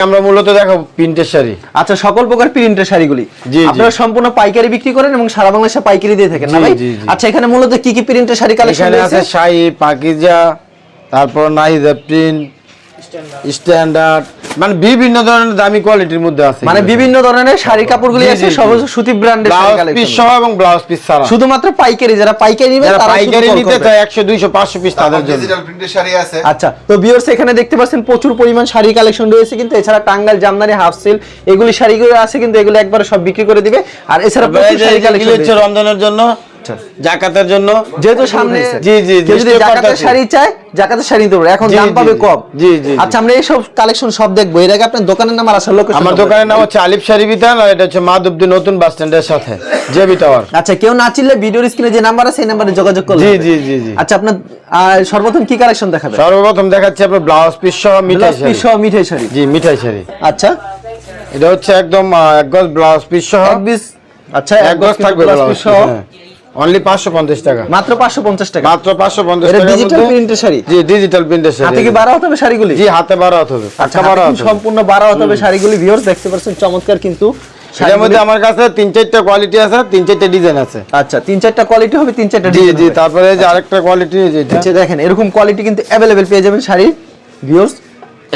আমরা মূলত দেখো প্রিন্টের শাড়ি আচ্ছা সকল প্রকার প্রিন্টের শাড়িগুলি জি, জি। আপনারা সম্পূর্ণ পাইকারি বিক্রি করেন এবং সারা বাংলাদেশে পাইকারি দিয়ে থাকেন না ভাই। আচ্ছা এখানে মূলত কি কি প্রিন্টের শাড়ি কালেকশন এখানে আছে শাড়ি পাকিজা তারপর নাহিদা প্রিন্ট স্ট্যান্ডার্ড মানে বিভিন্ন ধরনের দামি কোয়ালিটির মধ্যে আছে মানে বিভিন্ন ধরনের শাড়ি কাপড়গুলি আছে সব সুতি ব্র্যান্ডের শাড়ি পিস সহ এবং ব্লাউজ পিস ছাড়া। শুধুমাত্র পাইকারি যারা পাইকারি নেবে তারা পাইকারি নিতে। চায় একশো দুইশো পাঁচশো পিস তাদের জন্য। ডিজিটাল প্রিন্টের শাড়ি আছে। আচ্ছা তো ভিউয়ার্স এখানে দেখতে পাচ্ছেন প্রচুর পরিমাণ শাড়ি কালেকশন রয়েছে কিন্তু এছাড়া টাঙ্গাইল জামদানি হাফ সিল এগুলি শাড়িগুলো আছে কিন্তু এগুলো একবারে সব বিক্রি করে দিবে। আর এছাড়া প্রচুর শাড়ি কালেকশন রমজানের জন্য জাকাতের জন্য? যেহেতু সামনে জি, জি, যদি জাকাতের শাড়ি চায় জাকাতের শাড়ি নিতে পারবে এখন দাম পাবে কম। জি, জি। আচ্ছা আমরা এই সব কালেকশন সব দেখব। এর আগে আপনার দোকানের নাম আর আসার লোকেশন আমার দোকানের নাম হচ্ছে আলিফ শাড়ি বিতান আর এটা হচ্ছে মাধবদী নতুন বাস স্ট্যান্ডের সাথে জেবি টাওয়ার আচ্ছা কেউ না চিনলে ভিডিওর স্ক্রিনে যে নাম্বার আছে সেই নাম্বারে যোগাযোগ করলে জি জি জি জি। আচ্ছা আপনার সর্বপ্রথম কি কালেকশন দেখাবে সর্বপ্রথম দেখাচ্ছি আপনার ব্লাউজ পিস সহ মিঠাই শাড়ি। পিস সহ মিঠাই শাড়ি। জি মিঠাই শাড়ি। আচ্ছা। এটা হচ্ছে একদম এক গজ ব্লাউজ পিস সহ। এক পিস আচ্ছা এক গজ থাকবে ব্লাউজ ব্লাউজ পিস সহ। অনলি পাঁচশো পঞ্চাশ টাকা। মাত্র পাঁচশো পঞ্চাশ টাকা। মাত্র পাঁচশো পঞ্চাশ এটা টাকা ডিজিটাল প্রিন্টের শাড়ি? জি ডিজিটাল প্রিন্টের শাড়ি হাতে কি বারো হবে শাড়িগুলি? জি হাতে বারো হবে আচ্ছা কিন্তু হবে। সম্পূর্ণ বারো হবে শাড়িগুলি ভিউয়ার্স দেখতে পাচ্ছেন চমৎকার কিন্তু শাড়িগুলি- মধ্যে আমার কাছে তিন চারটা কোয়ালিটি আছে তিন চারটা ডিজাইন আছে। আচ্ছা তিন চারটা কোয়ালিটি হবে তিন চারটা জি জি তারপরে যে আরেকটা কোয়ালিটি যেটা আচ্ছা দেখেন এরকম কোয়ালিটি কিন্তু অ্যাভেলেবেল পেয়ে যাবেন শাড়ির ভিউয়ার্স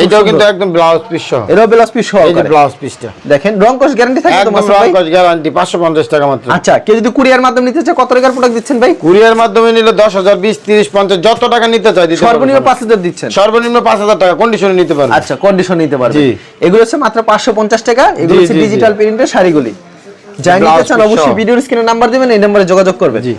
এটাও কিন্তু একদম ব্লাউজ পিস সহ। এরও ব্লাউজ পিস সহ এই ব্লাউজ পিসটা দেখেন রং কোশ গ্যারান্টি থাকে তো ভাই? রং গ্যারান্টি পাঁচশো পঞ্চাশ টাকা মাত্র। আচ্ছা কেউ যদি কুরিয়ার মাধ্যমে নিতে চায় কত টাকার প্রোডাক্ট দিচ্ছেন ভাই? কুরিয়ার মাধ্যমে নিলে দশ হাজার বিশ তিরিশ পঞ্চাশ যত টাকা নিতে চাই দিতে সর্বনিম্ন পাঁচ হাজার দিচ্ছেন। সর্বনিম্ন পাঁচ হাজার টাকা কন্ডিশনে নিতে পারবে আচ্ছা কন্ডিশন নিতে পারবে এগুলো হচ্ছে মাত্র পাঁচশো পঞ্চাশ টাকা এগুলো হচ্ছে। ডিজিটাল প্রিন্টের শাড়িগুলি। যাই নিতে চান অবশ্যই। ভিডিওর স্ক্রিনে নাম্বার দিবেন এই নাম্বারে যোগাযোগ করবে জি।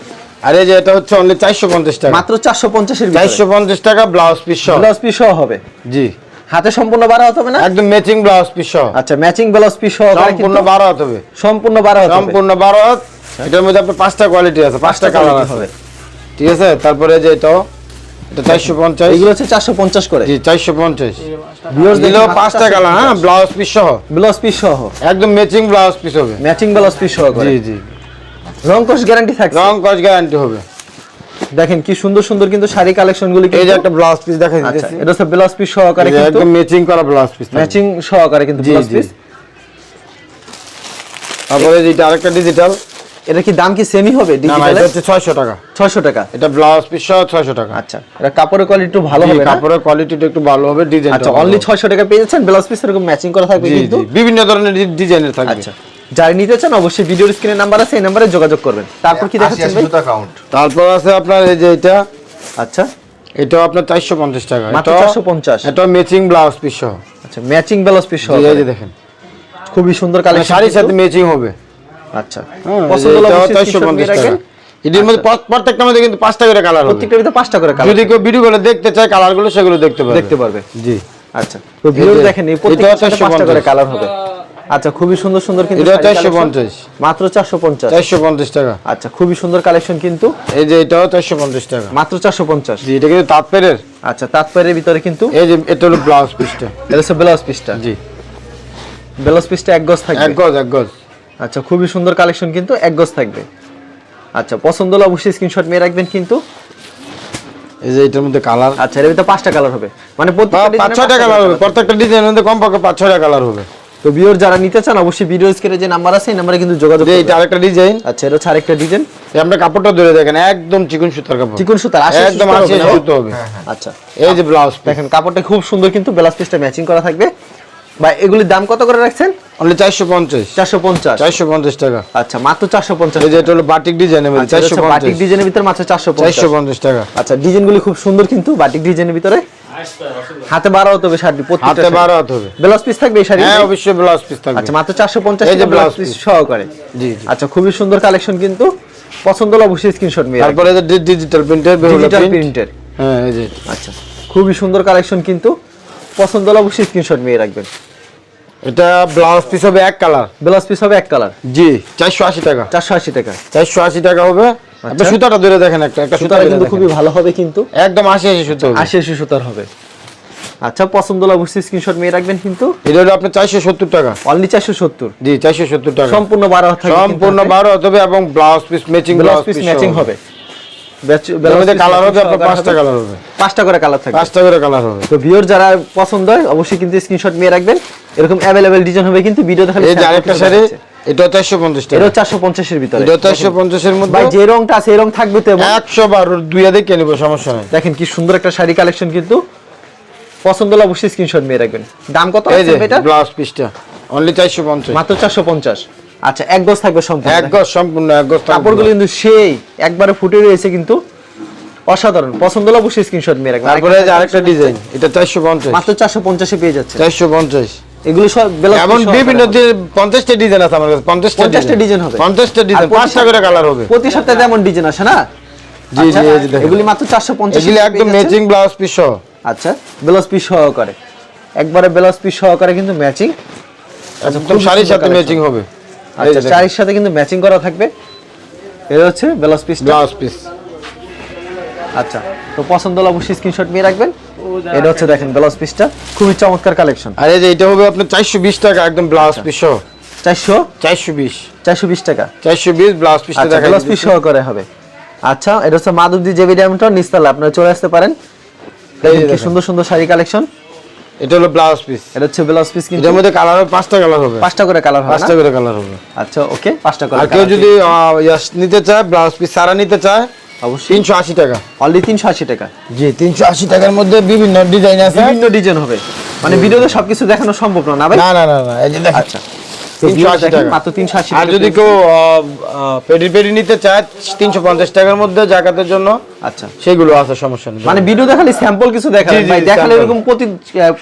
আর এই যে এটা হচ্ছে অনলি চারশো পঞ্চাশ টাকা। মাত্র চারশো পঞ্চাশের চারশো পঞ্চাশ টাকা ব্লাউজ পিস সহ। ব্লাউজ পিস সহ হবে। জি। হাতে সম্পূর্ণ বারো হতে হবে না? একদম ম্যাচিং ব্লাউজ পিস সহ। আচ্ছা ম্যাচিং ব্লাউজ পিস সহ সম্পূর্ণ বারো হাত হবে। সম্পূর্ণ বারো হতে হবে। সম্পূর্ণ বারো এটার মধ্যে আপনার পাঁচটা কোয়ালিটি আছে পাঁচটা কালার আছে। ঠিক আছে? তারপরে যে এটাও এটা চারশো পঞ্চাশ। এগুলো হচ্ছে চারশো পঞ্চাশ করে। জি চারশো পঞ্চাশ। ভিউয়ার্স দিলেও পাঁচটা কালার হ্যাঁ ব্লাউজ পিস সহ। ব্লাউজ পিস সহ। একদম ম্যাচিং ব্লাউজ পিস হবে। ম্যাচিং ব্লাউজ পিস সহ জি জি। রং কোশ গ্যারান্টি থাকছে। রং কস গ্যারান্টি হবে। দেখেন কি সুন্দর সুন্দর কিন্তু শাড়ি কালেকশন গুলি এই যে একটা ব্লাউজ পিস দেখা আচ্ছা দিতেছি এটা হচ্ছে ব্লাউজ পিস সহকারে কিন্তু একদম ম্যাচিং করা ব্লাউজ পিস ম্যাচিং সহকারে কিন্তু ব্লাউজ পিস তারপরে যেটা আরেকটা ডিজিটাল এটা কি দাম কি সেমই হবে না এটা হচ্ছে ছয়শো টাকা। 600 টাকা। এটা ব্লাউজ পিস সহ ছয়শো টাকা। আচ্ছা এটা কাপড়ের কোয়ালিটি একটু ভালো হবে কাপড়ের কোয়ালিটিটা একটু ভালো হবে ডিজাইন আচ্ছা অনলি 600 টাকা পেয়ে যাচ্ছেন ব্লাউজ পিস এরকম ম্যাচিং করা থাকবে কিন্তু? বিভিন্ন ধরনের ডিজাইনের থাকবে। আচ্ছা। যারা নিতে চান অবশ্যই ভিডিওর স্ক্রিনে নাম্বার আছে এই নাম্বারে যোগাযোগ করবেন। তারপর কি দেখাচ্ছেন ভাই? জুতা কাউন্ট তারপর আছে আপনার এই যে এটা। আচ্ছা। এটাও আপনার চারশো পঞ্চাশ টাকা। মাত্র 450 এটা ম্যাচিং ব্লাউজ পিস সহ। আচ্ছা ম্যাচিং ব্লাউজ পিস জি, এই যে দেখেন। খুবই সুন্দর মানে কালেকশন শাড়ির সাথে ম্যাচিং হবে। আচ্ছা। হ্যাঁ, পছন্দ হলে এটাও অবশ্যই চারশো screenshot পঞ্চাশ নিয়ে টাকা। রাখেন। এটির মধ্যে প্রত- প্রত্যেকটা মধ্যে কিন্তু পাঁচটা করে কালার প্রত্যেকটার ভিতরে পাঁচটা করে কালার যদি কেউ ভিডিও করে দেখতে চায় কালারগুলো সেগুলো দেখতে পারবে। দেখতে পারবে। জি। আচ্ছা। তো ভিডিও দেখেন এই প্রত্যেকটার 450 পাঁচটা করে কালার হবে। আচ্ছা খুবই সুন্দর সুন্দর কিন্তু এটা শাড়ি চারশো collection। পঞ্চাশ। মাত্র 450 চারশো পঞ্চাশ টাকা। আচ্ছা খুবই সুন্দর কালেকশন কিন্তু। এই যে এটাও চারশো পঞ্চাশ টাকা। মাত্র 450 জি এটা কিন্তু তাঁতপেরের আচ্ছা তাৎপর্যের ভিতরে কিন্তু এই যে এটা হলো ব্লাউজ পিসটা। এটা হচ্ছে ব্লাউজ পিসটা। জি। ব্লাউজ পিসটা এক গজ থাকবে। এক গজ এক গজ। আচ্ছা খুবই সুন্দর কালেকশন কিন্তু এক গজ থাকবে। আচ্ছা পছন্দ হলে অবশ্যই স্ক্রিনশট নিয়ে রাখবেন কিন্তু। এই যে এটার মধ্যে কালার আচ্ছা এর ভিতরে পাঁচটা কালার হবে। মানে প্রত্যেকটা পাঁচ ছয়টা কালার হবে। প্রত্যেকটা ডিজাইনের মধ্যে কমপক্ষে পাঁচ ছয়টা কালার হবে। তো ভিউয়ার যারা নিতে চান অবশ্যই ভিডিও স্ক্রিনে যে নাম্বার আছে এই নাম্বারে কিন্তু যোগাযোগ যে করবেন। এটা আরেকটা ডিজাইন আচ্ছা এটা হচ্ছে আরেকটা ডিজাইন আমরা কাপড়টা ধরে দেখেন একদম চিকন সুতার কাপড়। চিকন সুতার আশি একদম সুতার আশি হবে সুতো হবে। আচ্ছা এই যে ব্লাউজ দেখেন কাপড়টা খুব সুন্দর কিন্তু ব্লাউজ পিসটা ম্যাচিং করা থাকবে। বা এগুলির দাম কত করে রাখছেন? অনলি চারশো পঞ্চাশ। চারশো পঞ্চাশ। চারশো পঞ্চাশ টাকা। আচ্ছা মাত্র চারশো পঞ্চাশ এই যে এটা হলো বাটিক ডিজাইনের মধ্যে আচ্ছা, এটা চারশো হচ্ছে বাটিক ডিজাইনের ভিতরে মাত্র চারশো চারশো পঞ্চাশ পঞ্চাশ টাকা। আচ্ছা ডিজাইনগুলি খুব সুন্দর কিন্তু বাটিক ডিজাইনের ভিতরে। হাতে বারো হতে হবে শাড়ি হাতে বারো হাত হবে ব্লাউজ পিস থাকবে এই শাড়ি হ্যাঁ অবশ্যই ব্লাউজ পিস থাকবে। আচ্ছা মাত্র চারশো পঞ্চাশ এই যে ব্লাউজ পিস সহকারে। জি আচ্ছা খুবই সুন্দর কালেকশন কিন্তু। পছন্দ হলে অবশ্যই স্ক্রিনশট নিয়ে তারপরে ডিজিটাল প্রিন্টের ডিজিটাল প্রিন্টের হ্যাঁ এই যে। আচ্ছা খুবই সুন্দর কালেকশন কিন্তু। পছন্দ হলে অবশ্যই স্ক্রিনশট নিয়ে রাখবেন। এটা ব্লাউজ পিস হবে এক কালার ব্লাউজ পিস হবে এক কালার জি চারশো আশি টাকা। চারশো আশি টাকা। চারশো আশি টাকা হবে। আপনি সুতাটা ধরে দেখেন একটা একটা সুতা কিন্তু খুবই ভালো হবে কিন্তু। একদম আশি আশি সুতো আশি আশি সুতার হবে। আচ্ছা পছন্দ হলে অবশ্যই স্ক্রিনশট নিয়ে রাখবেন কিন্তু। এটা হলো আপনার চারশো সত্তর টাকা। অনলি চারশো সত্তর। জি চারশো সত্তর টাকা। সম্পূর্ণ বারো হাত সম্পূর্ণ বারো হাত হবে এবং blouse piece matching blouse piece matching হবে। কালার আপনার পাঁচটা কালার হবে। পাঁচটা করে কালার থাকবে। পাঁচটা করে কালার হবে। তো ভিউর যারা পছন্দ হয় অবশ্যই কিন্তু স্ক্রিনশট নিয়ে রাখবেন। এরকম অ্যাভেলেবেল ডিজাইন হবে কিন্তু ভিডিও দেখালে এই আরেকটা শাড়ি। এটা চারশো পঞ্চাশ টাকা। এটাও চারশো পঞ্চাশের ভিতরে। এটা চারশো পঞ্চাশের মধ্যে ভাই যে রংটা আছে এই রং থাকবে তো এমন? একশো বারো দুইয়া দেখে নিবো সমস্যা নাই। দেখেন কি সুন্দর একটা শাড়ি কালেকশন কিন্তু। পছন্দ হলে অবশ্যই স্ক্রিনশট নিয়ে রাখবেন। দাম কত আছে এটা? ব্লাউজ পিসটা অনলি চারশো পঞ্চাশ। মাত্র চারশো পঞ্চাশ। আচ্ছা এক গজ থাকবে সম্পূর্ণ। এক গজ সম্পূর্ণ এক গজ। কাপড়গুলো কিন্তু সেই একবারে ফুটে রয়েছে কিন্তু অসাধারণ। পছন্দ হলে অবশ্যই স্ক্রিনশট নিয়ে রাখবেন। তারপরে আরেকটা ডিজাইন এটা চারশো পঞ্চাশ। মাত্র চারশো পঞ্চাশে পেয়ে যাচ্ছে। চারশো পঞ্চাশ। এগুলো সব এমন বিভিন্ন পঞ্চাশটা ডিজাইন আছে আমার কাছে পঞ্চাশটা 50টা ডিজাইন। হবে। পঞ্চাশটা ডিজাইন আর প্রতি করে কালার হবে। প্রতি সপ্তাহে যেমন ডিজাইন আসে না? জি, আচ্ছা, জি, যে দেখেন। এগুলি মাত্র চারশো পঞ্চাশ এগুলি একদম ম্যাচিং ব্লাউজ পিস সহ। আচ্ছা ব্লাউজ পিস সহকারে একবারে ব্লাউজ পিস সহকারে কিন্তু ম্যাচিং একদম শাড়ির সাথে ম্যাচিং হবে। আচ্ছা যে চারির সাথে কিন্তু ম্যাচিং করা থাকবে। এটা হচ্ছে ব্লাউজ পিস ব্লাউজ পিস আচ্ছা তো পছন্দ হলে অবশ্যই স্ক্রিনশট নিয়ে রাখবেন। এটা হচ্ছে দেখেন ব্লাউজ পিসটা খুবই চমৎকার কালেকশন আর এই যে এটা হবে আপনার চারশো বিশ টাকা একদম ব্লাউজ পিস সহ চারশো? চারশো বিশ। চারশো বিশ টাকা। চারশো বিশ ব্লাউজ পিসটা আচ্ছা ব্লাউজ পিস সহকারে হবে। আচ্ছা এটা হচ্ছে মাধবদী জেবি ডায়মন্ড নিস্তালা আপনারা চলে আসতে পারেন। কি সুন্দর সুন্দর শাড়ি কালেকশন এটা হলো ব্লাউজ পিস। এটা হচ্ছে ব্লাউজ পিস কিন্তু এটার মধ্যে কালার হবে পাঁচটা কালার হবে। পাঁচটা করে কালার হবে পাঁচটা করে কালার হবে। আচ্ছা ওকে পাঁচটা করে আর কেউ যদি ইয়াস নিতে চায় ব্লাউজ পিস সারা নিতে চায় অবশ্যই। তিনশো আশি টাকা। অনলি তিনশো আশি টাকা। জি তিনশো আশি টাকার মধ্যে বিভিন্ন ডিজাইন আছে। বিভিন্ন ডিজাইন হবে। মানে ভিডিওতে সবকিছু দেখানো সম্ভব না না ভাই? না না না না এই যে আচ্ছা। তিনশো আশি টাকা। মাত্র তিনশো আশি আর যদি কেউ পেডি পেডি নিতে চায় তিনশো পঞ্চাশ টাকার মধ্যে জাকাতের জন্য আচ্ছা। সেগুলো আছে সমস্যা নেই। মানে ভিডিও দেখালে স্যাম্পল কিছু দেখালে ভাই দেখালে এরকম প্রতি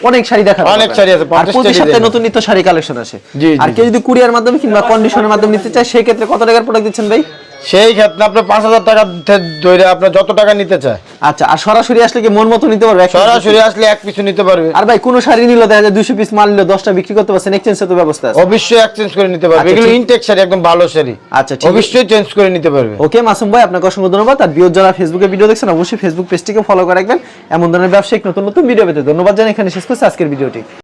অনেক শাড়ি দেখাবে অনেক শাড়ি আছে, আর 50 প্রতি সপ্তাহে নতুন নিত্য শাড়ি কালেকশন আসে। আর কেউ যদি কুরিয়ার মাধ্যমে কিংবা কন্ডিশনের মাধ্যমে নিতে চায় সেই ক্ষেত্রে কত টাকার প্রোডাক্ট দিচ্ছেন ভাই? সেই ক্ষেত্রে আপনার পাঁচ হাজার টাকা ধরে আপনার যত টাকা নিতে চায়। আচ্ছা আর সরাসরি আসলে কি মন মতো নিতে পারবে? সরাসরি আসলে এক পিছু নিতে পারবে। আর ভাই কোন শাড়ি নিলে দেখা যায় দুশো পিস মাল নিলে দশটা বিক্রি করতে পারছেন এক্সচেঞ্জের তো ব্যবস্থা আছে। অবশ্যই এক্সচেঞ্জ করে নিতে পারবে। আচ্ছা, এগুলো ইনটেক শাড়ি একদম ভালো শাড়ি। আচ্ছা। অবশ্যই চেঞ্জ করে নিতে পারবে। ওকে মাসুম ভাই আপনাকে অসংখ্য ধন্যবাদ। আর বিয়োর যারা ফেসবুকে ভিডিও দেখছেন অবশ্যই ফেসবুক পেজটিকে ফলো করে রাখবেন। এমন ধরনের ব্যবসায়িক নতুন নতুন ভিডিও পেতে ধন্যবাদ জানাই এখানে শেষ করছি আজকের ভিডিওটি